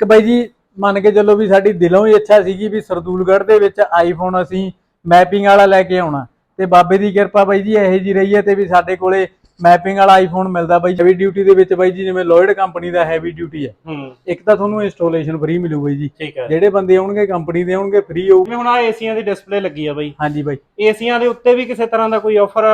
ਇੱਕ ਬਾਈ ਜੀ ਮੰਨ ਕੇ ਚੱਲੋ ਵੀ ਸਾਡੀ ਦਿਲੋਂ ਹੀ ਇੱਛਾ ਸੀਗੀ ਵੀ ਸਰਦੂਲਗੜ੍ਹ ਦੇ ਵਿੱਚ ਆਈਫੋਨ ਅਸੀਂ ਮੈਪਿੰਗ ਵਾਲਾ ਲੈ ਕੇ ਆਉਣਾ। ਤੇ ਬਾਬੇ ਦੀ ਕਿਰਪਾ ਬਾਈ ਜੀ ਇਹੋ ਜੀ ਰਹੀ ਹੈ ਤੇ ਵੀ ਸਾਡੇ ਕੋਲੇ ਮੈਪਿੰਗ ਵਾਲਾ ਆਈਫੋਨ ਮਿਲਦਾ ਬਾਈ ਹੈਵੀ ਡਿਊਟੀ ਦੇ ਵਿੱਚ ਬਾਈ ਜੀ ਜਿਵੇਂ ਲੋਇਡ ਕੰਪਨੀ ਦਾ ਹੈਵੀ ਡਿਊਟੀ ਹੈ। ਇੱਕ ਤਾਂ ਤੁਹਾਨੂੰ ਇੰਸਟਾਲੇਸ਼ਨ ਫ੍ਰੀ ਮਿਲੂ ਬਾਈ ਜੀ। ਜਿਹੜੇ ਬੰਦੇ ਆਉਣਗੇ ਕੰਪਨੀ ਦੇ ਆਉਣਗੇ ਫ੍ਰੀ ਹੋਊ। ਜਿਵੇਂ ਹੁਣ ਆ ਏਸੀਆਂ ਦੀ ਡਿਸਪਲੇ ਲੱਗੀ ਆ ਬਾਈ। ਹਾਂਜੀ ਬਾਈ। ਏਸੀਆਂ ਦੇ ਉੱਤੇ ਵੀ ਕਿਸੇ ਤਰ੍ਹਾਂ ਦਾ ਕੋਈ ਆਫਰ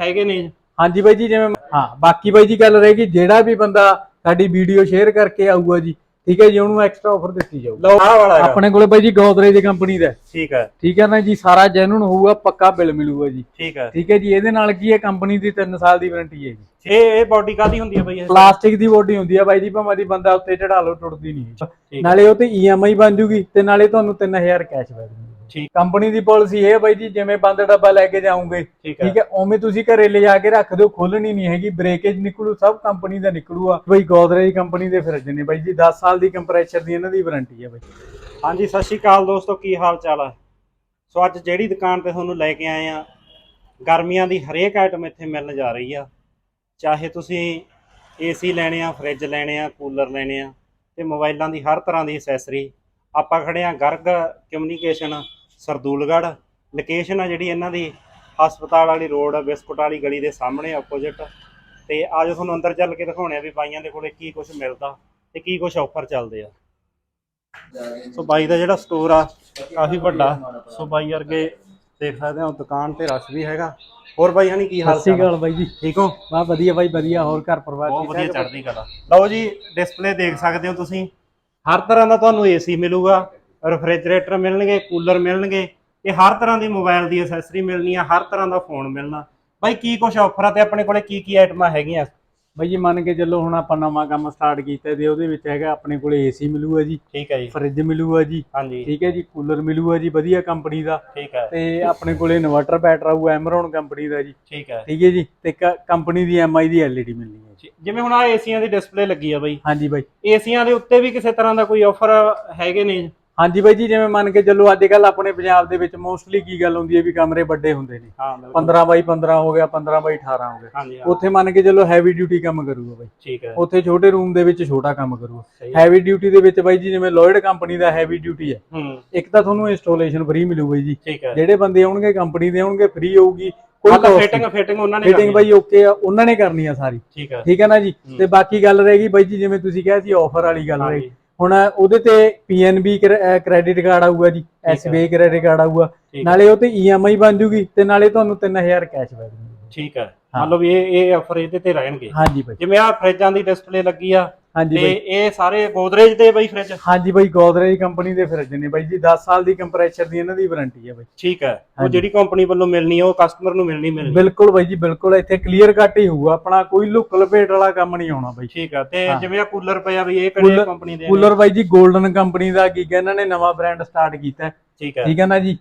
ਹੈਗੇ ਨੇ? ਹਾਂਜੀ ਬਾਈ ਜੀ ਜਿਵੇਂ ਹਾਂ ਬਾਕੀ ਬਾਈ ਜੀ ਗੱਲ ਰਹੇਗੀ ਜਿਹੜਾ ਵੀ ਬੰਦਾ ਸਾਡੀ ਵੀਡੀਓ ਸ਼ੇਅਰ ਕਰਕੇ ਆਊਗਾ ਜੀ ਠੀਕ ਹੈ ਜੀ ਉਹਨੂੰ ਐਕਸਟਰਾ ਆਫਰ ਦਿੱਤੀ ਜਾਊਗੀ। ਲਓ ਆਹ ਵਾਲਾ ਹੈਗਾ। ਆਪਣੇ ਕੋਲੇ ਬਾਈ ਜੀ ਗੋਦਰੇਜ ਦੀ ਕੰਪਨੀ ਦਾ ਹੈ। ਠੀਕ ਹੈ। ਠੀਕ ਹੈ ਨਾ ਜੀ ਸਾਰਾ ਜੈਨੂਨ ਹੋਊਗਾ ਪੱਕਾ ਬਿੱਲ ਮਿਲੂਗਾ ਜੀ। ਠੀਕ ਹੈ। ਠੀਕ ਹੈ ਜੀ ਇਹਦੇ ਨਾਲ ਕੀ ਹੈ ਕੰਪਨੀ ਦੀ 3 ਸਾਲ ਦੀ ਵਾਰੰਟੀ ਹੈ ਜੀ। ਇਹ ਇਹ ਬਾਡੀ ਕਾਦੀ ਹੁੰਦੀ ਹੈ ਬਾਈ ਇਹ? ਪਲਾਸਟਿਕ ਦੀ ਬੋਡੀ ਹੁੰਦੀ ਹੈ ਬਾਈ ਜੀ ਭਾਵੇਂ ਦੀ ਬੰਦਾ ਉੱਤੇ ਚੜਾ ਲਓ ਟੁੱਟਦੀ ਨਹੀਂ। ਠੀਕ ਨਾਲੇ ਉਹ ਤੇ EMI ਬਣ ਜੂਗੀ ਤੇ ਨਾਲੇ ਤੁਹਾਨੂੰ 3000 ਕੈਸ਼ ਬੈਕ ਮਿਲੂਗਾ। ਠੀਕ ਕੰਪਨੀ ਦੀ ਪਾਲਿਸੀ ਇਹ ਹੈ ਬਾਈ ਜੀ ਜਿਵੇਂ ਬੰਦ ਡੱਬਾ ਲੈ ਕੇ ਜਾਓਗੇ ਠੀਕ ਹੈ। ਉਵੇਂ ਤੁਸੀਂ ਘਰੇ ਲਿਜਾ ਕੇ ਰੱਖ ਦਿਓ ਖੋਲਣੀ ਨਹੀਂ ਹੈਗੀ ਬ੍ਰੇਕੇਜ ਨਿਕਲੂ ਸਭ ਕੰਪਨੀ ਦਾ ਨਿਕਲੂਗਾ। ਬਈ ਗੋਦਰੇਜ ਕੰਪਨੀ ਦੇ ਫਰਿੱਜ ਨੇ ਬਾਈ ਜੀ 10 ਸਾਲ ਦੀ ਕੰਪਰੈਸ਼ਰ ਦੀ ਇਹਨਾਂ ਦੀ ਵਾਰੰਟੀ ਹੈ ਬਾਈ। ਹਾਂਜੀ ਸਤਿ ਸ਼੍ਰੀ ਅਕਾਲ ਦੋਸਤੋ ਕੀ ਹਾਲ ਚਾਲ ਹੈ ਸੋ ਅੱਜ ਜਿਹੜੀ ਦੁਕਾਨ ਤੇ ਤੁਹਾਨੂੰ ਲੈ ਕੇ ਆਏ ਆ ਗਰਮੀਆਂ ਦੀ ਹਰੇਕ ਆਈਟਮ ਇੱਥੇ ਮਿਲਣ ਜਾ ਰਹੀ ਆ। ਚਾਹੇ ਤੁਸੀਂ ਏਸੀ ਲੈਣੇ ਆ ਫ੍ਰਿਜ ਲੈਣੇ ਆ ਕੂਲਰ ਲੈਣੇ ਆ ਤੇ ਮੋਬਾਈਲਾਂ ਦੀ ਹਰ ਤਰ੍ਹਾਂ ਦੀ ਐਕਸੈਸਰੀ ਆਪਾਂ ਖੜੇ ਆ ਗਰਗ ਕਮਿਊਨੀਕੇਸ਼ਨ ਸਰਦੂਲਗੜ੍ਹ ਲੋਕੇਸ਼ਨ ਆ ਜਿਹੜੀ ਇਹਨਾਂ ਦੀ ਹਸਪਤਾਲ ਵਾਲੀ ਰੋਡ ਬਿਸਕੁਟ ਵਾਲੀ ਗਲੀ ਦੇ ਸਾਹਮਣੇ ਆਪੋਜ਼ਿਟ ਤੇ ਆਜੋ ਤੁਹਾਨੂੰ ਅੰਦਰ ਚੱਲ ਕੇ ਦਿਖਾਉਣੇ ਆ ਵੀ ਬਾਈਆਂ ਦੇ ਕੋਲੇ ਕੀ ਕੁਝ ਮਿਲਦਾ ਤੇ ਕੀ ਕੁਝ ਆਫਰ ਚੱਲਦੇ ਆ। ਸੋ ਬਾਈ ਦਾ ਜਿਹੜਾ ਸਟੋਰ ਆ ਕਾਫੀ ਵੱਡਾ। ਸੋ ਬਾਈ ਵਰਗੇ ਦੇਖ ਸਕਦੇ ਹੋ ਦੁਕਾਨ ਤੇ ਰਸ਼ ਵੀ ਹੈਗਾ। ਹੋਰ ਬਾਈ ਹਣੀ ਕੀ ਹਾਲ ਸਤਿ ਸ਼੍ਰੀ ਅਕਾਲ ਬਾਈ ਜੀ। ਠੀਕ ਹੋ? ਵਾਹ ਵਧੀਆ ਬਾਈ ਵਧੀਆ। ਹੋਰ ਘਰ ਪਰਿਵਾਰ ਬਹੁਤ ਵਧੀਆ? ਚੜ੍ਹਦੀ ਕਲਾ। ਲਓ ਜੀ ਡਿਸਪਲੇ ਦੇਖ ਸਕਦੇ ਹੋ ਤੁਸੀਂ। ਹਰ ਤਰ੍ਹਾਂ ਦਾ ਤੁਹਾਨੂੰ ਏਸੀ ਮਿਲੂਗਾ। ਰੈਫ੍ਰਿਜਰੇਟਰ ਮਿਲਣਗੇ ਕੂਲਰ ਮਿਲਣਗੇ ਤੇ ਹਰ ਤਰ੍ਹਾਂ ਦੀ ਮੋਬਾਈਲ ਦੀ ਐਕਸੈਸਰੀ ਮਿਲਣੀ ਆ ਹਰ ਤਰ੍ਹਾਂ ਦਾ ਫੋਨ ਮਿਲਣਾ। ਬਾਈ ਕੀ ਕੁਝ ਆਫਰ ਆ ਤੇ ਆਪਣੇ ਕੋਲੇ ਕੀ ਕੀ ਆਈਟਮਾਂ ਹੈਗੀਆਂ? ਬਾਈ ਜੀ ਮੰਨ ਕੇ ਚੱਲੋ ਹੁਣ ਆਪਾਂ ਨਵਾਂ ਕੰਮ ਸਟਾਰਟ ਕੀਤਾ ਤੇ ਉਹਦੇ ਵਿੱਚ ਹੈਗਾ ਆਪਣੇ ਕੋਲੇ ਏਸੀ ਮਿਲੂਗਾ ਜੀ ਠੀਕ ਹੈ ਜੀ। ਫਰਿੱਜ ਮਿਲੂਗਾ ਜੀ ਹਾਂਜੀ। ਠੀਕ ਹੈ ਜੀ ਕੂਲਰ ਮਿਲੂਗਾ ਜੀ ਵਧੀਆ ਕੰਪਨੀ ਦਾ। ਠੀਕ ਹੈ। ਤੇ ਆਪਣੇ ਕੋਲੇ ਇਨਵਰਟਰ ਬੈਟਰ ਆਊਗਾ ਐਮਰੌਨ ਕੰਪਨੀ ਦਾ ਜੀ। ਠੀਕ ਹੈ। ਠੀਕ ਹੈ ਜੀ ਤੇ ਕੰਪਨੀ ਦੀ ਐਮਆਈ ਦੀ ਐਲਈਡੀ ਮਿਲਣੀ ਹੈ ਜੀ। ਜਿਵੇਂ ਹੁਣ ਆ ਏਸੀਆਂ ਦੀ ਡਿਸਪਲੇ ਲੱਗੀ ਆ ਬਾਈ। ਹਾਂਜੀ ਬਾਈ। ਏਸੀਆਂ ਦੇ ਉੱਤੇ ਵੀ ਕਿਸੇ ਤਰ੍ਹਾਂ ਦਾ ਕੋਈ ਆਫਰ ਹੈਗੇ ਨੇ? ਹਾਂਜੀ ਬਾਈ ਜੀ ਜਿਵੇਂ ਮੰਨ ਕੇ ਚੱਲੋ ਅੱਜ ਕੱਲ ਆਪਣੇ ਪੰਜਾਬ ਦੇ ਵਿੱਚ ਮੋਸਟਲੀ ਕੀ ਗੱਲ ਹੁੰਦੀ ਹੈ ਵੀ ਕਮਰੇ ਵੱਡੇ ਹੁੰਦੇ ਨੇ। ਹਾਂ 15 ਬਾਈ 15 ਹੋ ਗਿਆ 15 ਬਾਈ 18 ਹੋ ਗਿਆ। ਉੱਥੇ ਮੰਨ ਕੇ ਚੱਲੋ ਹੈਵੀ ਡਿਊਟੀ ਕੰਮ ਕਰੂਗਾ ਬਾਈ। ਠੀਕ ਹੈ। ਉੱਥੇ ਛੋਟੇ ਰੂਮ ਦੇ ਵਿੱਚ ਛੋਟਾ ਕੰਮ ਕਰੂਗਾ। ਹੈਵੀ ਡਿਊਟੀ ਦੇ ਵਿੱਚ ਬਾਈ ਜੀ ਜਿਵੇਂ ਲੋਇਡ ਕੰਪਨੀ ਦਾ ਹੈਵੀ ਡਿਊਟੀ ਹੈ ਇੱਕ ਤਾਂ ਤੁਹਾਨੂੰ ਇੰਸਟਾਲੇਸ਼ਨ ਫ੍ਰੀ ਮਿਲੂਗਾ ਜੀ। ਠੀਕ ਹੈ। ਜਿਹੜੇ ਬੰਦੇ ਆਉਣਗੇ ਕੰਪਨੀ ਦੇ ਆਉਣਗੇ ਫ੍ਰੀ ਹੋਊਗੀ ਕੋਈ ਫਿਟਿੰਗ ਫਿਟਿੰਗ ਉਹਨਾਂ ਨੇ ਫਿਟਿੰਗ। ਬਾਈ ਓਕੇ ਆ ਉਹਨਾਂ ਨੇ ਕਰਨੀ ਆ ਸਾਰੀ। ਠੀਕ ਹੈ। ਠੀਕ ਹੈ ਨਾ ਜੀ। ਤੇ ਬਾਕੀ ਗੱਲ ਰਹੇਗੀ ਬਾਈ ਜੀ ਜਿਵੇਂ ਤੁਸੀਂ ਕਿਹਾ ਸੀ ਆਫਰ ਵਾਲੀ ਗੱਲ ਰਹੀ। ਹੁਣ ਉਹਦੇ ਤੇ ਪੀਐਨਬੀ ਕ੍ਰੈਡਿਟ ਕਾਰਡ ਆਊਗਾ ਜੀ। ਐਸਬੀਆਈ ਕ੍ਰੈਡਿਟ ਕਾਰਡ ਆਊਗਾ। ਨਾਲੇ ਉਹ ਤੇ ਈਐਮਆਈ ਬਣ ਜੂਗੀ ਤੇ ਨਾਲੇ ਤੁਹਾਨੂੰ 3000 ਕੈਸ਼ ਬੈਕ ਮਿਲੂਗਾ ਠੀਕ ਹੈ। ਮੰਨ ਲਓ ਵੀ ਇਹ ਇਹ ਆਫਰ ਇਹਦੇ ਤੇ ਰਹਿਣਗੇ। ਹਾਂਜੀ ਬਾਈ ਜਿਵੇਂ ਆ ਫਰਿੱਜਾਂ ਦੀ ਡਿਸਪਲੇ ਲੱਗੀ ਆ ਹਾਂਜੀ ਤੇ ਬਾਈ। ਇਹ ਸਾਰੇ ਗੋਦਰੇਜ ਦੇ ਬਈ ਫਰਿੱਜ ਹਾਂਜੀ ਬਾਈ ਗੋਦਰੇਜ ਕੰਪਨੀ ਦੇ ਫਰਿੱਜ ਨੇ ਬਾਈ ਜੀ। 10 ਸਾਲ ਦੀ ਕੰਪਰੈਸ਼ਰ ਦੀ ਇਹਨਾਂ ਦੀ ਵਾਰੰਟੀ ਹੈ ਬਾਈ। ਠੀਕ ਹੈ। ਉਹ ਹਾਂਜੀ। ਜਿਹੜੀ ਕੰਪਨੀ ਵੱਲੋਂ ਮਿਲਣੀ ਆ ਉਹ ਕਸਟਮਰ ਨੂੰ ਮਿਲਣੀ ਮਿਲਣੀ। ਬਿਲਕੁਲ ਬਾਈ ਜੀ ਬਿਲਕੁਲ। ਇੱਥੇ ਕਲੀਅਰ ਕੱਟ ਹੀ ਹੋਊਗਾ। ਆਪਣਾ ਕੋਈ ਲੁੱਕ ਲਪੇਟ ਵਾਲਾ ਕੰਮ ਨਹੀਂ ਆਉਣਾ ਬਾਈ। ਠੀਕ ਹੈ ਤੇ ਹਾਂ। ਜਿਵੇਂ ਆ ਕੂਲਰ ਪਿਆ ਵੀ ਇਹ ਕਿਹੜੀ ਕੂਲਰ- ਕੰਪਨੀ ਦੇ ਨੇ? ਕੂਲਰ ਬਾਈ ਜੀ 골ਡਨ ਕੰਪਨੀ ਦਾ ਕੀ ਕਹਿੰਦੇ ਇਹਨਾਂ ਨੇ ਨਵਾਂ ਬ੍ਰਾਂਡ ਸਟਾਰਟ ਕੀਤਾ ਹੈ। ਠੀਕ ਹੈ। ਠੀਕ ਹੈ ਨਾ ਜੀ?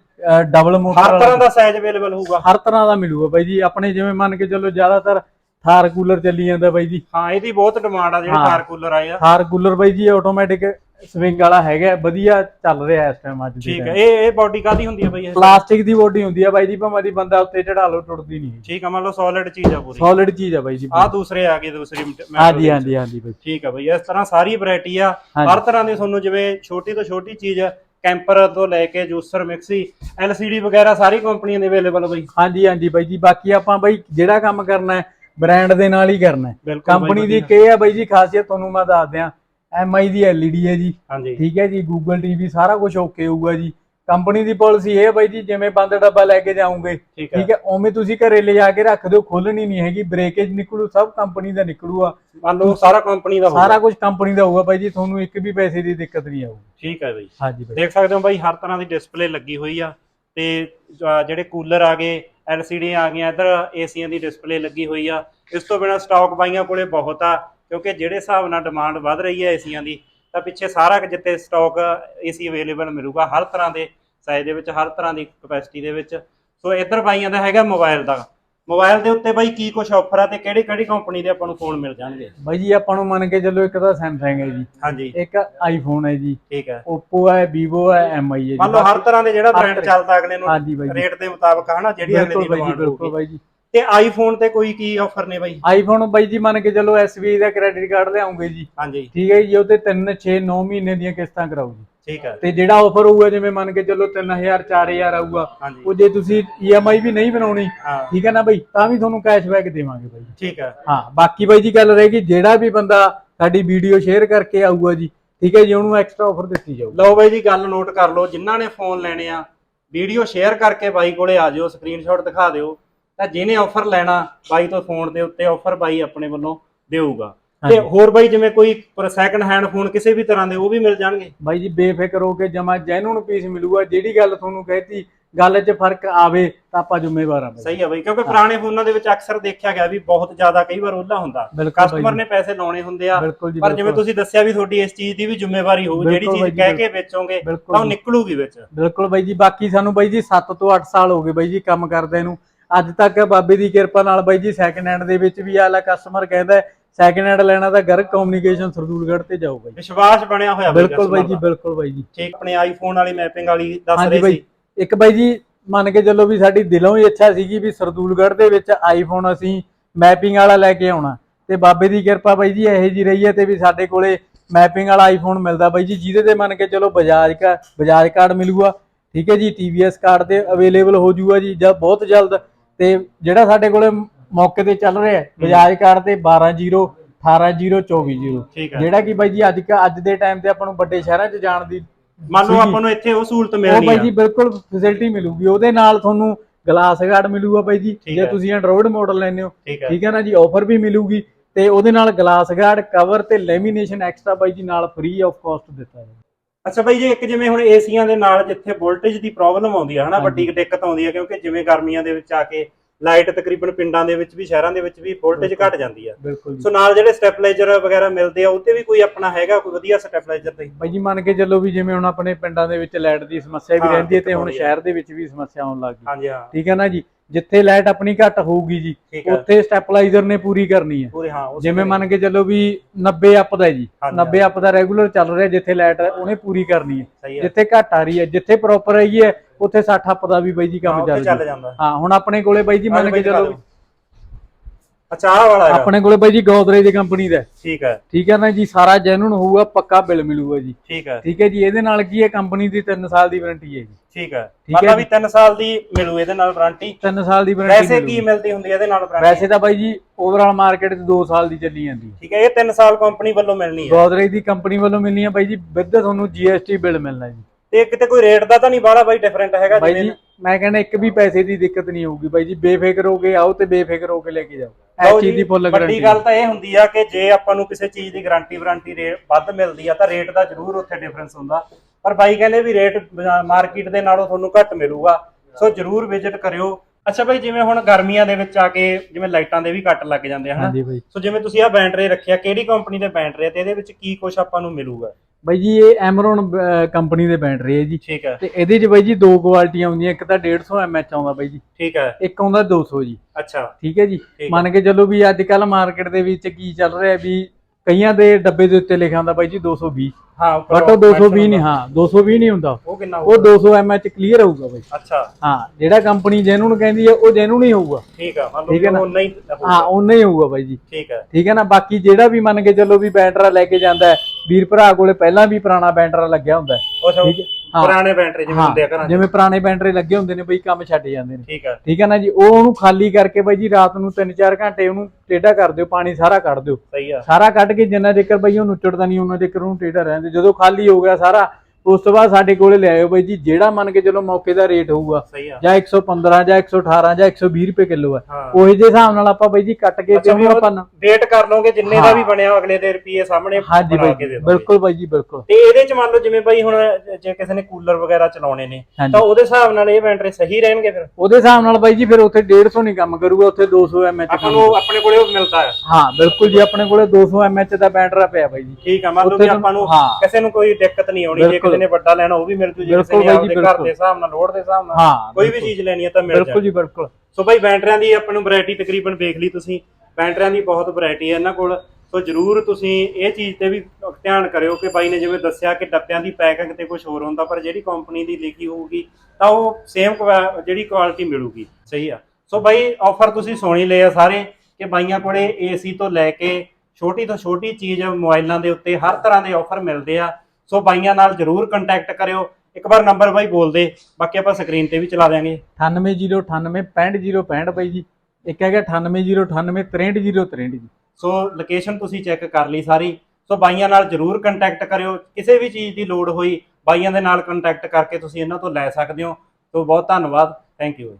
ਡਬਲ ਮੋਟਰ ਹਰ ਤਰ੍ਹਾਂ ਦਾ ਸਾਈਜ਼ ਅਵੇਲੇਬਲ ਹੋਊਗਾ। ਹਰ ਤਰ੍ਹਾਂ ਦਾ ਮਿਲੂਗਾ ਬਾਈ ਜੀ। ਆਪਣੇ ਜਿਵੇਂ ਮੰਨ ਕੇ ਚੱਲੋ ਜ਼ਿਆਦਾਤਰ ਥਾਰ ਕੂਲਰ ਚੱਲੀ ਜਾਂਦਾ ਬਾਈ ਜੀ। ਹਾਂ ਇਹਦੀ ਬਹੁਤ ਡਿਮਾਂਡ ਆ ਜਿਹੜੇ ਹਾਂ। ਕਾਰ ਕੂਲਰ ਆਏ ਆ। ਥਾਰ ਕੂਲਰ ਬਾਈ ਜੀ ਆਟੋਮੈਟਿਕ ਸਵਿੰਗ ਵਾਲਾ ਹੈਗਾ ਵਧੀਆ ਚੱਲ ਰਿਹਾ ਇਸ ਟਾਈਮ ਅੱਜ ਠੀਕ। ਹੈ ਇਹ ਇਹ ਬਾਡੀ ਕਾਦੀ ਹੁੰਦੀ ਹੈ ਬਈ ਇਹ? ਪਲਾਸਟਿਕ ਦੀ ਬੋਡੀ ਹੁੰਦੀ ਆ ਬਾਈ ਜੀ ਭਾਵੇਂ ਦੀ ਬੰਦਾ ਉੱਤੇ ਚੜਾ ਲਓ ਟੁੱਟਦੀ ਨਹੀਂ। ਠੀਕ ਹੈ ਮੰਨ ਲਓ ਸੋਲਿਡ ਚੀਜ਼ ਆ ਪੂਰੀ। ਸੋਲਿਡ ਚੀਜ਼ ਆ ਬਾਈ ਜੀ ਆ ਦੂਸਰੇ ਆ ਗਏ ਦੂਸਰੀ metro ਹਾਂਜੀ ਦੇ ਹਾਂਜੀ ਹਾਂਜੀ ਬਾਈ। ਠੀਕ ਹੈ ਬਈ ਇਸ ਤਰ੍ਹਾਂ ਸਾਰੀ ਵੈਰਾਈਟੀ ਆ। ਹਾਂਜੀ। ਹਰ ਤਰ੍ਹਾਂ ਦੀ ਤੁਹਾਨੂੰ ਜਿਵੇਂ ਛੋਟੀ ਤੋਂ ਛੋਟੀ ਚੀਜ਼ ਕੈਂਪਰ ਤੋਂ ਲੈ ਕੇ ਜੂਸਰ ਮਿਕਸੀ ਐਲਸੀਡੀ ਵਗੈਰਾ ਸਾਰੀ ਕੰਪਨੀਆਂ ਦੇ ਅਵੇਲੇਬਲ ਬਈ। ਹਾਂਜੀ ਹਾਂਜੀ ਬਾਈ ਜੀ ਬਾਕੀ ਆਪਾਂ ਬਾਈ ਜਿਹੜਾ ਕੰਮ ਕਰਨਾ ਹੈ ਬ੍ਰਾਂਡ ਦੇ ਨਾਲ ਹੀ ਕਰਨਾ ਹੈ। ਬਿਲਕੁਲ ਬਾਈ ਕੰਪਨੀ ਦੀ ਵਧੀਆ। ਕੀ ਹੈ ਬਾਈ ਜੀ ਖਾਸੀਅਤ ਤੁਹਾਨੂੰ ਮੈਂ ਦੱਸ ਦਿਆਂ ਐਮਆਈ ਦੀ ਐਲਈਡੀ ਹੈ ਜੀ। ਹਾਂਜੀ। ਠੀਕ ਹੈ ਜੀ ਗੂਗਲ ਟੀਵੀ ਸਾਰਾ ਕੁਝ ਓਕੇ ਹੋਊਗਾ ਜੀ। ਕੰਪਨੀ ਦੀ ਪਾਲਿਸੀ ਇਹ ਹੈ ਬਾਈ ਜੀ ਜਿਵੇਂ ਬੰਦ ਡੱਬਾ ਲੈ ਕੇ ਜਾਓਗੇ ਠੀਕ ਹੈ। ਠੀਕ ਹੈ ਉਵੇਂ ਤੁਸੀਂ ਘਰੇ ਲਿਜਾ ਕੇ ਰੱਖ ਦਿਓ ਖੋਲਣੀ ਨਹੀਂ ਹੈਗੀ ਬ੍ਰੇਕੇਜ ਨਿਕਲੂ ਸਭ ਕੰਪਨੀ ਦਾ ਨਿਕਲੂਗਾ। ਮੰਨ ਲਓ ਸਾਰਾ ਕੰਪਨੀ ਦਾ ਹੋਊਗਾ। ਸਾਰਾ ਕੁਝ ਕੰਪਨੀ ਦਾ ਹੋਊਗਾ ਬਾਈ ਜੀ ਤੁਹਾਨੂੰ ਇੱਕ ਵੀ ਪੈਸੇ ਦੀ ਦਿੱਕਤ ਨਹੀਂ ਆਊਗੀ। ਠੀਕ ਹੈ ਬਈ। ਹਾਂਜੀ ਬਾਈ। ਦੇਖ ਸਕਦੇ ਹੋ ਬਾਈ ਹਰ ਤਰ੍ਹਾਂ ਦੀ ਡਿਸਪਲੇ ਲੱਗੀ ਹੋਈ ਆ ਤੇ ਅਹ ਜਿਹੜੇ ਕੂਲਰ ਆ ਗਏ ਐਲਸੀਡੀ ਆ ਗਈਆਂ, ਇਧਰ ਏਸੀਆਂ ਦੀ ਡਿਸਪਲੇ ਲੱਗੀ ਹੋਈ ਆ। ਇਸ ਤੋਂ ਬਿਨਾ ਸਟਾਕ ਬਾਈਆਂ ਕੋਲੇ ਬਹੁਤ ਆ, ਕਿਉਂਕਿ ਜਿਹੜੇ ਹਿਸਾਬ ਨਾਲ ਡਿਮਾਂਡ ਵੱਧ ਰਹੀ ਹੈ ਏਸੀਆਂ ਦੀ, ਤਾਂ ਪਿੱਛੇ ਸਾਰਾ ਕੁ ਜਿੱਤੇ ਸਟਾਕ ਏਸੀ ਅਵੇਲੇਬਲ ਮਿਲੂਗਾ, ਹਰ ਤਰ੍ਹਾਂ ਦੇ ਸਾਈਜ਼ ਦੇ ਵਿੱਚ, ਹਰ ਤਰ੍ਹਾਂ ਦੀ ਕਪੈਸਿਟੀ ਦੇ ਵਿੱਚ। ਸੋ ਇਧਰ ਬਾਈਆਂ ਦਾ ਹੈਗਾ ਮੋਬਾਈਲ ਦਾ। ਮੋਬਾਈਲ ਦੇ ਉੱਤੇ ਬਾਈ ਕੀ ਕੁਝ ਆਫਰ ਆ ਤੇ ਕਿਹੜੀ ਕਿਹੜੀ ਕੰਪਨੀ ਦੇ ਆਪਾਂ ਨੂੰ ਫੋਨ ਮਿਲ ਜਾਣਗੇ? ਬਾਈ ਜੀ ਆਪਾਂ ਨੂੰ ਮੰਨ ਕੇ ਚੱਲੋ ਇੱਕ ਤਾਂ ਸੈਮਸੰਗ ਹੈ ਜੀ ਹਾਂਜੀ। ਇੱਕ ਆਈਫੋਨ ਹੈ ਜੀ ਠੀਕ ਹੈ। Oppo ਹੈ Vivo ਹੈ MI ਹੈ ਜੀ। ਮੰਨ ਲਓ ਹਰ ਤਰ੍ਹਾਂ ਦੇ ਜਿਹੜਾ ਬ੍ਰਾਂਡ। ਚੱਲਦਾ ਅਗਲੇ ਨੂੰ ਰੇਟ ਦੇ ਮੁਤਾਬਕ ਹਨਾ ਜਿਹੜੀ ਅਗਲੇ ਦੀ ਡਿਮਾਂਡ ਹੋਊਗੀ। ਬਾਈ ਜੀ। ਤੇ ਆਈਫੋਨ ਤੇ ਕੋਈ ਕੀ ਆਫਰ ਨੇ ਬਾਈ? ਆਈਫੋਨ ਬਾਈ ਜੀ ਮੰਨ ਕੇ ਚੱਲੋ SBI ਦਾ ਕ੍ਰੈਡਿਟ ਕਾਰਡ ਲਿਆਉਂਗੇ ਜੀ। ਹਾਂਜੀ। ਠੀਕ ਹੈ ਜੀ ਉਹ ਤੇ 3 6 9 ਮਹੀਨੇ ਦੀਆਂ ਕਿਸ਼ਤਾਂ ਕਰਾਓ ਜੀ। ਠੀਕ ਹੈ ਤੇ ਜਿਹੜਾ ਆਫਰ ਹੋਊਗਾ ਜਿਵੇਂ ਮੰਨ ਕੇ ਚੱਲੋ 3000 4000 ਆਊਗਾ ਹਾਂਜੀ। ਉਹ ਜੇ ਤੁਸੀਂ EMI ਵੀ ਨਹੀਂ ਬਣਾਉਣੀ ਹਾਂ। ਠੀਕ ਹੈ ਨਾ ਬਾਈ ਤਾਂ ਵੀ ਤੁਹਾਨੂੰ ਕੈਸ਼ਬੈਕ ਦੇਵਾਂਗੇ ਬਾਈ। ਠੀਕ ਹੈ ਹਾਂ ਬਾਕੀ ਬਾਈ ਜੀ ਗੱਲ ਰਹੇਗੀ ਜਿਹੜਾ ਵੀ ਬੰਦਾ ਸਾਡੀ ਵੀਡੀਓ ਸ਼ੇਅਰ ਕਰਕੇ ਆਊਗਾ ਜੀ ਠੀਕ ਹੈ ਜੀ ਉਹਨੂੰ ਐਕਸਟਰਾ ਆਫਰ ਦਿੱਤੀ ਜਾਊਗੀ ਲਓ ਬਾਈ ਜੀ ਗੱਲ ਨੋਟ ਕਰ ਲਓ ਜਿਨ੍ਹਾਂ ਨੇ ਫੋਨ ਲੈਣੇ ਆ ਵੀਡੀਓ ਸ਼ੇਅਰ ਕਰਕੇ ਬਾਈ ਕੋਲੇ ਆ ਜਿਓ ਸਕਰੀਨਸ਼ਾਟ ਦਿਖਾ ਦਿਓ ਤਾਂ ਜਿਹਨੇ ਆਫਰ ਲੈਣਾ ਬਾਈ ਤੋਂ ਫੋਨ ਦੇ ਉੱਤੇ ਆਫਰ ਬਾਈ ਆਪਣੇ ਵੱਲੋਂ ਦੇਊਗਾ। ਤੇ। ਹੋਰ ਬਾਈ ਜਿਵੇਂ ਕੋਈ ਸੈਕੰਡ ਹੈਂਡ ਫੋਨ ਕਿਸੇ ਵੀ ਤਰ੍ਹਾਂ ਦੇ ਉਹ ਵੀ ਮਿਲ ਜਾਣਗੇ ਬਾਈ ਜੀ ਬੇਫਿਕਰ ਹੋ ਕੇ ਜਮਾ ਜੈਨੂਨ ਪੀਸ ਮਿਲੂਗਾ ਜਿਹੜੀ ਗੱਲ ਤੁਹਾਨੂੰ ਕਹਿਤੀ ਗੱਲ 'ਚ ਫ਼ਰਕ ਆਵੇ ਤਾਂ ਆਪਾਂ ਜ਼ਿੰਮੇਵਾਰ ਆ ਸਹੀ ਆ ਬਾਈ ਕਿਉਂਕਿ ਪੁਰਾਣੇ ਫੋਨਾਂ ਦੇ ਵਿੱਚ ਅਕਸਰ ਦੇਖਿਆ ਗਿਆ ਵੀ ਬਹੁਤ ਜ਼ਿਆਦਾ ਕਈ ਵਾਰ ਉਹਲਾ ਹੁੰਦਾ ਕਸਟਮਰ। ਨੇ ਪੈਸੇ ਲਾਉਣੇ ਹੁੰਦੇ ਆ ਪਰ ਜਿਵੇਂ। ਤੁਸੀਂ ਦੱਸਿਆ ਵੀ ਤੁਹਾਡੀ ਇਸ ਚੀਜ਼ ਦੀ ਵੀ ਜ਼ਿੰਮੇਵਾਰੀ ਹੋਊ ਜਿਹੜੀ ਚੀਜ਼ ਕਹਿ ਕੇ ਵੇਚੋਗੇ ਤਾਂ ਉਹ। ਨਿਕਲੂਗੀ ਵਿੱਚ ਬਿਲਕੁਲ ਬਾਈ ਜੀ ਬਾਕੀ ਸਾਨੂੰ ਬਾਈ ਜੀ 7 ਤੋਂ 8 ਸਾਲ ਹੋ ਗਏ ਬਾਈ ਜੀ ਕੰਮ ਕਰਦੇ ਨੂੰ ਅੱਜ ਤੱਕ ਬਾਬੇ ਦੀ ਕਿਰਪਾ ਨਾਲ ਬਾਈ ਜੀ ਸੈਕੰਡ ਹੈਂਡ ਦੇ ਵਿੱਚ ਵੀ ਆਲਾ ਕਸਟਮਰ ਕਹਿੰਦਾ ਸੈਕੰਡ ਹੈਂਡ ਲੈਣਾ ਤਾਂ ਗਰਗ ਕਮਿਊਨੀਕੇਸ਼ਨ ਸਰਦੂਲਗੜ੍ਹ ਤੇ ਜਾਓ ਬਾਈ। ਵਿਸ਼ਵਾਸ ਬਣਿਆ ਹੋਇਆ ਬਾਈ ਬਿਲਕੁਲ ਬਾਈ ਜੀ। ਬਿਲਕੁਲ ਬਾਈ ਜੀ। ਠੀਕ ਆਪਣੇ ਆਈਫੋਨ ਵਾਲੀ ਮੈਪਿੰਗ ਵਾਲੀ ਦੱਸ ਰਹੇ ਬਾਈ। ਸੀ। ਇੱਕ ਬਾਈ ਜੀ ਮੰਨ ਕੇ ਚੱਲੋ ਵੀ ਸਾਡੀ ਦਿਲੋਂ ਹੀ ਇੱਛਾ ਸੀਗੀ ਵੀ ਸਰਦੂਲਗੜ੍ਹ ਦੇ ਵਿੱਚ ਆਈਫੋਨ ਅਸੀਂ ਮੈਪਿੰਗ ਵਾਲਾ ਲੈ ਕੇ ਆਉਣਾ। ਤੇ ਬਾਬੇ ਦੀ ਕਿਰਪਾ ਬਾਈ ਜੀ ਇਹੋ ਜੀ ਰਹੀ ਹੈ ਤੇ ਵੀ ਸਾਡੇ ਕੋਲੇ ਮੈਪਿੰਗ ਵਾਲਾ ਆਈਫੋਨ ਮਿਲਦਾ ਬਾਈ ਜੀ ਜਿਹਦੇ ਤੇ ਮੰਨ ਕੇ ਚਲੋ ਬਜਾਜ ਕਾ ਬਜਾਜ ਕਾਰਡ ਮਿਲੂਗਾ। ਠੀਕ ਹੈ ਜੀ TVS ਕਾਰਡ ਤੇ ਅਵੇਲੇਬਲ ਹੋ ਜਾਊਗਾ ਜੀ ਜਦ ਬਹੁਤ ਜਲਦ। ਤੇ ਜਿਹੜਾ ਸਾਡੇ ਕੋਲੇ ਮੌਕੇ ਤੇ ਚੱਲ ਰਿਹਾ ਹੈ। ਬਜਾਜ ਕਾਰਡ ਤੇ 120 18024 ਠੀਕ ਹੈ। ਜਿਹੜਾ ਕਿ ਬਾਈ ਜੀ ਅੱਜ ਕਾ ਅੱਜ ਦੇ ਟਾਈਮ ਤੇ ਆਪਾਂ ਨੂੰ ਵੱਡੇ ਸ਼ਹਿਰਾਂ 'ਚ ਜਾਣ ਦੀ ਮੰਨ ਲਓ ਸੀਗੀ। ਆਪਾਂ ਨੂੰ ਇੱਥੇ ਉਹ ਸਹੂਲਤ ਉਹ ਮਿਲਣੀ ਬਾਈ ਆ। ਜੀ ਬਿਲਕੁਲ ਫੈਸਿਲਿਟੀ ਮਿਲੂਗੀ। ਉਹਦੇ ਨਾਲ ਤੁਹਾਨੂੰ ਗਲਾਸ ਗਾਰਡ ਮਿਲੂਗਾ ਬਾਈ ਜੀ। ਠੀਕ ਜੇ ਹੈ। ਤੁਸੀਂ ਐਂਡਰੋਇਡ ਮਾਡਲ ਲੈਂਦੇ ਹੋ ਠੀਕ ਹੈ। ਠੀਕ ਹੈ ਨਾ ਜੀ ਆਫਰ ਵੀ ਮਿਲੂਗੀ ਤੇ ਉਹਦੇ ਨਾਲ ਗਲਾਸ ਗਾਰਡ ਕਵਰ ਤੇ ਲੈਮੀਨੇਸ਼ਨ ਐਕਸਟਰਾ ਬਾਈ ਜੀ ਨਾਲ ਫ੍ਰੀ ਆਫ ਕਾਸਟ ਦਿੱਤਾ ਹੈ ਅੱਛਾ ਬਾਈ ਜੀ ਇੱਕ ਜਿਵੇਂ ਹੁਣ ਏਸੀਆਂ ਦੇ ਨਾਲ ਜਿੱਥੇ ਵੋਲਟੇਜ ਦੀ ਪ੍ਰੋਬਲਮ ਆਉਂਦੀ ਹੈ ਹਨਾ ਹਾਂਜੀ। ਵੱਡੀ ਦਿੱਕਤ ਆਉਂਦੀ ਹੈ ਕਿਉਂਕਿ ਜਿਵੇਂ ਗਰਮੀਆਂ ਦੇ ਵਿੱਚ ਆ ਕੇ ਲਾਈਟ ਤਕਰੀਬਨ ਪਿੰਡਾਂ ਦੇ ਵਿੱਚ ਵੀ ਸ਼ਹਿਰਾਂ ਦੇ ਵਿੱਚ ਵੀ ਵੋਲਟੇਜ। ਘਟ ਜਾਂਦੀ ਆ। ਬਿਲਕੁਲ ਸੋ ਨਾਲ ਜਿਹੜੇ ਸਟੈਪਲਾਈਜ਼ਰ ਵਗੈਰਾ ਮਿਲਦੇ ਆ ਉੱਤੇ ਵੀ ਕੋਈ ਆਪਣਾ ਹੈਗਾ ਕੋਈ ਵਧੀਆ ਸਟੈਪਲਾਈਜ਼ਰ ਤੇ ਬਾਈ ਜੀ ਮੰਨ ਕੇ ਚੱਲੋ ਵੀ ਜਿਵੇਂ ਹੁਣ ਆਪਣੇ ਪਿੰਡਾਂ ਦੇ ਵਿੱਚ ਲਾਈਟ ਦੀ ਸਮੱਸਿਆ ਵੀ ਰਹਿੰਦੀ ਹੈ ਤੇ ਹੁਣ। ਸ਼ਹਿਰ ਦੇ ਵਿੱਚ ਵੀ ਸਮੱਸਿਆ ਆਉਣ ਲੱਗ ਗਈ। ਹਾਂਜੀ ਹਾਂ। ਠੀਕ ਹੈ ਨਾ ਜੀ? ਜਿੱਥੇ ਲਾਈਟ ਆਪਣੀ ਘੱਟ ਹੋਊਗੀ ਜੀ ਉੱਥੇ ਸਟੈਪਲਾਈਜ਼ਰ ਨੇ ਪੂਰੀ ਕਰਨੀ ਹੈ। ਪੂਰੇ ਹਾਂ ਉਸ ਜਿਵੇਂ ਮੰਨ ਕੇ ਚੱਲੋ ਵੀ 90 ਅਪ ਦਾ ਜੀ ਹਾਂਜੀ, 90 ਅਪ ਦਾ ਰੈਗੂਲਰ ਚੱਲ ਰਿਹਾ ਜਿੱਥੇ ਲਾਈਟ ਉਹਨੇ ਪੂਰੀ ਕਰਨੀ ਹੈ। ਜਿੱਥੇ ਘੱਟ ਆ ਰਹੀ ਹੈ ਜਿੱਥੇ ਪ੍ਰੋਪਰ ਹੈਗੀ ਹੈ ਉੱਥੇ 60 ਅਪ ਦਾ ਵੀ ਬਾਈ ਜੀ ਕੰਮ ਚੱਲ ਜਾਂਦਾ। ਹਾਂ ਹੁਣ ਆਪਣੇ ਕੋਲੇ ਬਾਈ ਜੀ ਮੰਨ ਕੇ ਚੱਲੋ ਅੱਛਾ ਆਹ ਵਾਲਾ ਆਪਣੇ ਕੋਲੇ ਬਾਈ ਜੀ ਗੋਦਰੇਜ ਕੰਪਨੀ ਦਾ। ਠੀਕ ਹੈ। ਠੀਕ ਹੈ ਨਾ ਜੀ ਸਾਰਾ ਜੈਨੂਨ ਹੋਊਗਾ ਪੱਕਾ ਬਿੱਲ ਮਿਲੂਗਾ ਜੀ। ਠੀਕ ਹੈ। ਠੀਕ ਹੈ ਜੀ ਇਹਦੇ ਨਾਲ ਕੀ ਹੈ ਕੰਪਨੀ ਦੀ 3 ਸਾਲ ਦੀ ਵਾਰੰਟੀ ਹੈ ਜੀ। ਠੀਕ ਹੈ। ਮਤਲਬ। ਵੀ 3 ਸਾਲ ਦੀ ਮਿਲੂ ਇਹਦੇ ਨਾਲ ਵਾਰੰਟੀ। 3 ਸਾਲ ਦੀ ਵਾਰੰਟੀ ਵੈਸੇ ਕੀ ਮਿਲਦੀ ਹੁੰਦੀ ਹੈ ਇਹਦੇ ਨਾਲ ਵਾਰੰਟੀ? ਵੈਸੇ ਤਾਂ ਬਾਈ ਜੀ ਓਵਰਆਲ ਮਾਰਕੀਟ 'ਚ 2 ਸਾਲ ਦੀ ਚੱਲੀ ਜਾਂਦੀ ਠੀਕ ਹੈ ਇਹ 3 ਸਾਲ ਕੰਪਨੀ ਵੱਲੋਂ ਮਿਲਣੀ ਹੈ। ਗੋਦਰੇਜ ਦੀ ਕੰਪਨੀ ਵੱਲੋਂ ਮਿਲਣੀ ਹੈ ਬਾਈ ਜੀ ਵਿਦ ਤੁਹਾਨੂੰ GST ਬਿੱਲ ਮਿਲਣਾ ਜੀ। ਤੇ ਕਿਤੇ ਕੋਈ ਰੇਟ ਦਾ ਤਾਂ ਨਹੀਂ ਬਾਹਲਾ ਬਾਈ ਡਿਫਰੈਂਟ ਹੈਗਾ ਬਾਈ ਜੀ ਮੈਂ ਕਹਿੰਦਾ ਇੱਕ ਵੀ ਪੈਸੇ ਦੀ ਦਿੱਕਤ ਨਹੀਂ ਹੋਊਗੀ ਬਾਈ ਜੀ ਬੇਫਿਕਰ ਹੋ ਕੇ ਆਓ ਤੇ ਬੇਫਿਕਰ ਹੋ ਕੇ ਲੈ ਕੇ ਜਾਓ। ਇਹ ਚੀਜ਼ ਦੀ ਫੁੱਲ ਵੱਡੀ ਗਾਰੰਟੀ ਗੱਲ ਤਾਂ ਇਹ ਹੁੰਦੀ ਆ ਕਿ ਜੇ ਆਪਾਂ ਨੂੰ ਕਿਸੇ ਚੀਜ਼ ਦੀ ਗਾਰੰਟੀ ਵਾਰੰਟੀ ਰੇਟ ਵੱਧ ਮਿਲਦੀ ਆ ਤਾਂ ਰੇਟ ਦਾ ਜ਼ਰੂਰ ਉੱਥੇ ਡਿਫਰੈਂਸ ਹੁੰਦਾ। ਪਰ ਬਾਈ ਕਹਿੰਦੇ ਵੀ ਰੇਟ ਮਾਰਕੀਟ ਦੇ ਨਾਲੋਂ ਤੁਹਾਨੂੰ ਘੱਟ ਮਿਲੂਗਾ। ਸੋ ਜ਼ਰੂਰ ਵਿਜ਼ਿਟ ਕਰਿਓ। ਅੱਛਾ ਬਾਈ ਜਿਵੇਂ ਹੁਣ ਗਰਮੀਆਂ ਦੇ ਵਿੱਚ ਆ ਕੇ ਜਿਵੇਂ ਲਾਈਟਾਂ ਦੇ ਵੀ ਕੱਟ ਲੱਗ ਜਾਂਦੇ ਹਨਾ? ਹਾਂਜੀ ਬਾਈ। ਸੋ ਜਿਵੇਂ ਤੁਸੀਂ ਆ ਬੈਟਰੀ ਰੱਖਿਆ ਕਿਹੜੀ ਕੰਪਨੀ ਦੇ ਬੈਟਰੀ ਤੇ ਇਹਦੇ ਵਿੱਚ ਕੀ ਕੁਝ ਆਪਾਂ ਨੂੰ ਮਿਲੂਗਾ? ਬਾਈ ਜੀ ਇਹ ਐਮਰੋਨ ਕੰਪਨੀ ਦੇ ਬੈਟਰੀ ਹੈ ਜੀ। ਠੀਕ ਹੈ। ਤੇ ਇਹਦੇ 'ਚ ਬਾਈ ਜੀ ਦੋ ਕੁਆਲਿਟੀਆਂ ਹੁੰਦੀਆਂ ਇੱਕ ਤਾਂ 150 ਐਮਐਚ ਆਉਂਦਾ ਬਾਈ ਜੀ। ਠੀਕ ਹੈ। ਇੱਕ ਆਉਂਦਾ 200 ਜੀ। ਅੱਛਾ। ਠੀਕ ਹੈ ਜੀ? ਮੰਨ ਕੇ ਚੱਲੋ ਵੀ ਅੱਜ ਕੱਲ ਮਾਰਕੀਟ ਦੇ ਵਿੱਚ ਕੀ ਚੱਲ ਰਿਹਾ ਵੀ ਕਈਆਂ ਦੇ ਡੱਬੇ ਦੇ ਉੱਤੇ ਲਿਖਿਆ ਹੁੰਦਾ ਬਾਈ ਜੀ 220 ਹਾਂ ਬਟ ਉਹ 220 mention ਨਹੀਂ ਹਾਂ 220 ਨਹੀਂ ਹੁੰਦਾ। ਉਹ ਕਿੰਨਾ ਉਹ ਹੋਊਗਾ? 200 ਐਮਐਚ ਕਲੀਅਰ ਹੋਊਗਾ ਬਾਈ। ਅੱਛਾ। ਹਾਂ ਜਿਹੜਾ ਕੰਪਨੀ ਜੈਨੂਨ ਕਹਿੰਦੀ ਹੈ ਉਹ ਜੈਨੂਨ ਹੀ ਹੋਊਗਾ। ਠੀਕ ਆ ਨਾ? ਉਹ ਨਹੀਂ ਹਾਂ ਉਨਾ ਹੀ ਹੋਊਗਾ ਬਾਈ ਜੀ। ਠੀਕ ਹੈ। ਠੀਕ ਹੈ ਨਾ? ਬਾਕੀ ਜਿਹੜਾ ਵੀ ਮੰਨ ਕੇ ਚੱਲੋ ਵੀ ਬੈਟਰਾ ਲੈ ਕੇ ਜਾਂਦਾ ਵੀਰ ਭਰਾ ਕੋਲੇ ਪਹਿਲਾਂ ਵੀ ਪੁਰਾਣਾ ਬੈਟਰਾ ਲੱਗਿਆ ਹੁੰਦਾ ਉਹ ਠੀਕ ਹਾਂ? ਪੁਰਾਣੇ ਬੈਟਰੀ ਜਿਵੇਂ ਹੁੰਦੇ ਆ ਘਰਾਂ 'ਚ। ਜਿਵੇਂ ਪੁਰਾਣੇ ਬੈਟਰੇ ਲੱਗੇ ਹੁੰਦੇ ਨੇ ਬਈ ਕੰਮ ਛੱਡ ਜਾਂਦੇ ਨੇ। ਠੀਕ ਹੈ ਠੀਕ ਹੈ ਨਾ ਜੀ ਉਹ ਉਹਨੂੰ ਖਾਲੀ ਕਰਕੇ ਬਾਈ ਜੀ ਰਾਤ ਨੂੰ 3-4 ਘੰਟੇ ਉਹਨੂੰ ਟੇਢਾ ਕਰ ਦਿਓ ਪਾਣੀ ਸਾਰਾ ਕੱਢ ਦਿਓ। ਸਹੀ ਆ। ਸਾਰਾ ਕੱਢ ਕੇ ਜਿੰਨਾ ਚਿਰ ਬਈ ਉਹ ਨੁੱਚੜਦਾ ਨਹੀਂ ਉਹਨਾਂ ਚਿਰ ਉਹਨੂੰ ਟੇਢਾ ਰਹਿੰਦੇ ਜਦੋਂ ਖਾਲੀ ਹੋ ਗਿਆ ਸਾਰਾ ਉਸ ਤੋਂ ਬਾਅਦ ਸਾਡੇ ਕੋਲੇ ਲੈ ਆਇਓ ਬਾਈ ਜੀ ਜਿਹੜਾ ਮੰਨ ਕੇ ਚਲੋ ਮੌਕੇ ਦਾ ਰੇਟ ਹੋਊਗਾ ਸਹੀ ਆ। ਜਾਂ 115 ਜਾਂ 118 ਜਾਂ 120 ਰੁਪਏ ਕਿਲੋ ਹੈ। ਉਹੇ ਜਿਹੇ ਹਿਸਾਬ ਨਾਲ ਆਪਾਂ ਬਾਈ ਜੀ ਕੱਟ ਕੇ ਤੇ ਅੱਛਾ ਵੀ ਉਹਨੂੰ ਉਹ ਆਪਾਂ ਵੇਟ ਕਰ ਲਓਗੇ ਜਿੰਨੇ ਦਾ। ਵੀ ਬਣਿਆ ਅਗਲੇ ਦੇ ਰੁਪਏ ਸਾਹਮਣੇ ਹਾਂਜੀ ਬਾਈ ਦੇ ਬਿਲਕੁਲ ਬਾਈ ਜੀ ਬਿਲਕੁਲ। ਤੇ ਇਹਦੇ ਚ ਮੰਨ ਲਓ ਜਿਵੇਂ ਬਾਈ ਹੁਣ ਜੇ ਕਿਸੇ ਨੇ ਕੂਲਰ ਵਗੈਰਾ ਚਲਾਉਣੇ ਨੇ ਤਾਂ ਉਹਦੇ ਹਿਸਾਬ ਨਾਲ ਇਹ ਬੈਟਰੀ ਸਹੀ ਰਹਿਣਗੇ ਫਿਰ? ਉਹਦੇ ਹਿਸਾਬ ਨਾਲ ਬਾਈ ਜੀ ਫਿਰ ਉੱਥੇ 150 ਨਹੀਂ ਕੰਮ ਕਰੂਗਾ ਉੱਥੇ 200 ਐਮਐਚ ਆਪਾਂ ਨੂੰ ਆਪਣੇ ਕੋਲੇ ਉਹ ਮਿਲਦਾ ਹੈ। ਹਾਂ ਬਿਲਕੁਲ ਜੀ ਆਪਣੇ ਕੋਲੇ 200 ਐਮਐਚ ਦਾ ਬੈਟਰਾ ਪਿਆ ਬਾਈ ਜੀ। ਠੀਕ ਆ ਮੰਨ ਲਓ ਵੀ ਆਪਾਂ ਨੂੰ। ਕਿਸੇ ਨੂੰ ਕੋਈ ਦਿੱਕਤ ਨਹੀਂ ਆਉਣੀ ਜੇ। ਕਿਸੇ ਨੇ ਵੱਡਾ ਲੈਣਾ ਉਹ ਵੀ ਮਿਲ ਜੂ ਜੇ ਕਿਸੇ ਬਿਲਕੁਲ ਨੇ ਆਪਦੇ ਘਰ ਬਿਲਕੁਲ। ਦੇ ਹਿਸਾਬ ਨਾਲ ਲੋਡ ਦੇ ਹਿਸਾਬ ਨਾਲ ਹਾਂ ਕੋਈ ਵੀ ਬਿਲਕੁਲ। ਚੀਜ਼ ਲੈਣੀ ਹੈ ਤਾਂ ਮਿਲ ਬਿਲਕੁਲ ਜਾਂਦੀ ਜੀ ਬਿਲਕੁਲ। ਸੋ ਬਾਈ ਬੈਟਰੀਆਂ ਦੀ ਆਪਾਂ ਨੂੰ ਵੈਰਾਈਟੀ ਤਕਰੀਬਨ ਵੇਖ ਲਈ ਤੁਸੀਂ। ਬੈਟਰੀਆਂ ਦੀ ਬਹੁਤ ਵੈਰਾਈਟੀ ਹੈ ਇਹਨਾਂ ਕੋਲ। ਸੋ ਜਰੂਰ ਤੁਸੀਂ ਇਹ ਚੀਜ਼ ਤੇ ਵੀ ਧਿਆਨ ਕਰਿਓ ਕਿ ਬਾਈ ਨੇ ਜਿਵੇਂ ਦੱਸਿਆ ਕਿ ਡੱਬਿਆਂ ਦੀ ਪੈਕਿੰਗ ਤੇ ਕੁਝ ਹੋਰ ਹੁੰਦਾ ਪਰ ਜਿਹੜੀ ਕੰਪਨੀ ਦੀ ਲਿਖੀ ਹੋਊਗੀ ਤਾਂ ਉਹ ਸੇਮ ਜਿਹੜੀ ਕੁਆਲਿਟੀ ਮਿਲੂਗੀ। ਸਹੀ ਆ। ਸੋ ਬਾਈ ਆਫਰ ਤੁਸੀਂ ਸੁਣੀ ਲਏ ਆ ਸਾਰੇ ਕਿ ਬਾਈਆਂ ਕੋਲੇ ਏਸੀ ਤੋਂ ਲੈ ਕੇ ਛੋਟੀ ਤੋਂ ਛੋਟੀ ਚੀਜ਼ ਮੋਬਾਈਲਾਂ ਦੇ ਉੱਤੇ ਹਰ ਤਰ੍ਹਾਂ ਦੇ ਆਫਰ ਮਿਲਦੇ ਆ। ਸੋ ਬਾਈਆਂ ਨਾਲ ਜਰੂਰ ਕੰਟੈਕਟ ਕਰਿਓ। ਇੱਕ ਵਾਰ ਨੰਬਰ ਬਾਈ ਬੋਲ ਦੇ। ਬਾਕੀ ਆਪਾਂ ਸਕਰੀਨ ਤੇ ਵੀ ਚਲਾ ਦਿਆਂਗੇ। 98098 65065 ਬਾਈ ਜੀ। ਇੱਕ ਹੈਗਾ 98098 63063 ਜੀ। ਸੋ ਲੋਕੇਸ਼ਨ ਤੁਸੀਂ ਚੈੱਕ ਕਰ ਲਈ ਸਾਰੀ। ਸੋ ਬਾਈਆਂ ਨਾਲ ਜਰੂਰ ਕੰਟੈਕਟ ਕਰਿਓ। ਕਿਸੇ ਵੀ ਚੀਜ਼ ਦੀ ਲੋੜ ਹੋਈ ਬਾਈਆਂ ਦੇ ਨਾਲ ਕੰਟੈਕਟ ਕਰਕੇ ਤੁਸੀਂ ਇਹਨਾਂ ਤੋਂ ਲੈ ਸਕਦੇ ਹੋ। ਸੋ ਬਹੁਤ ਧੰਨਵਾਦ। Thank you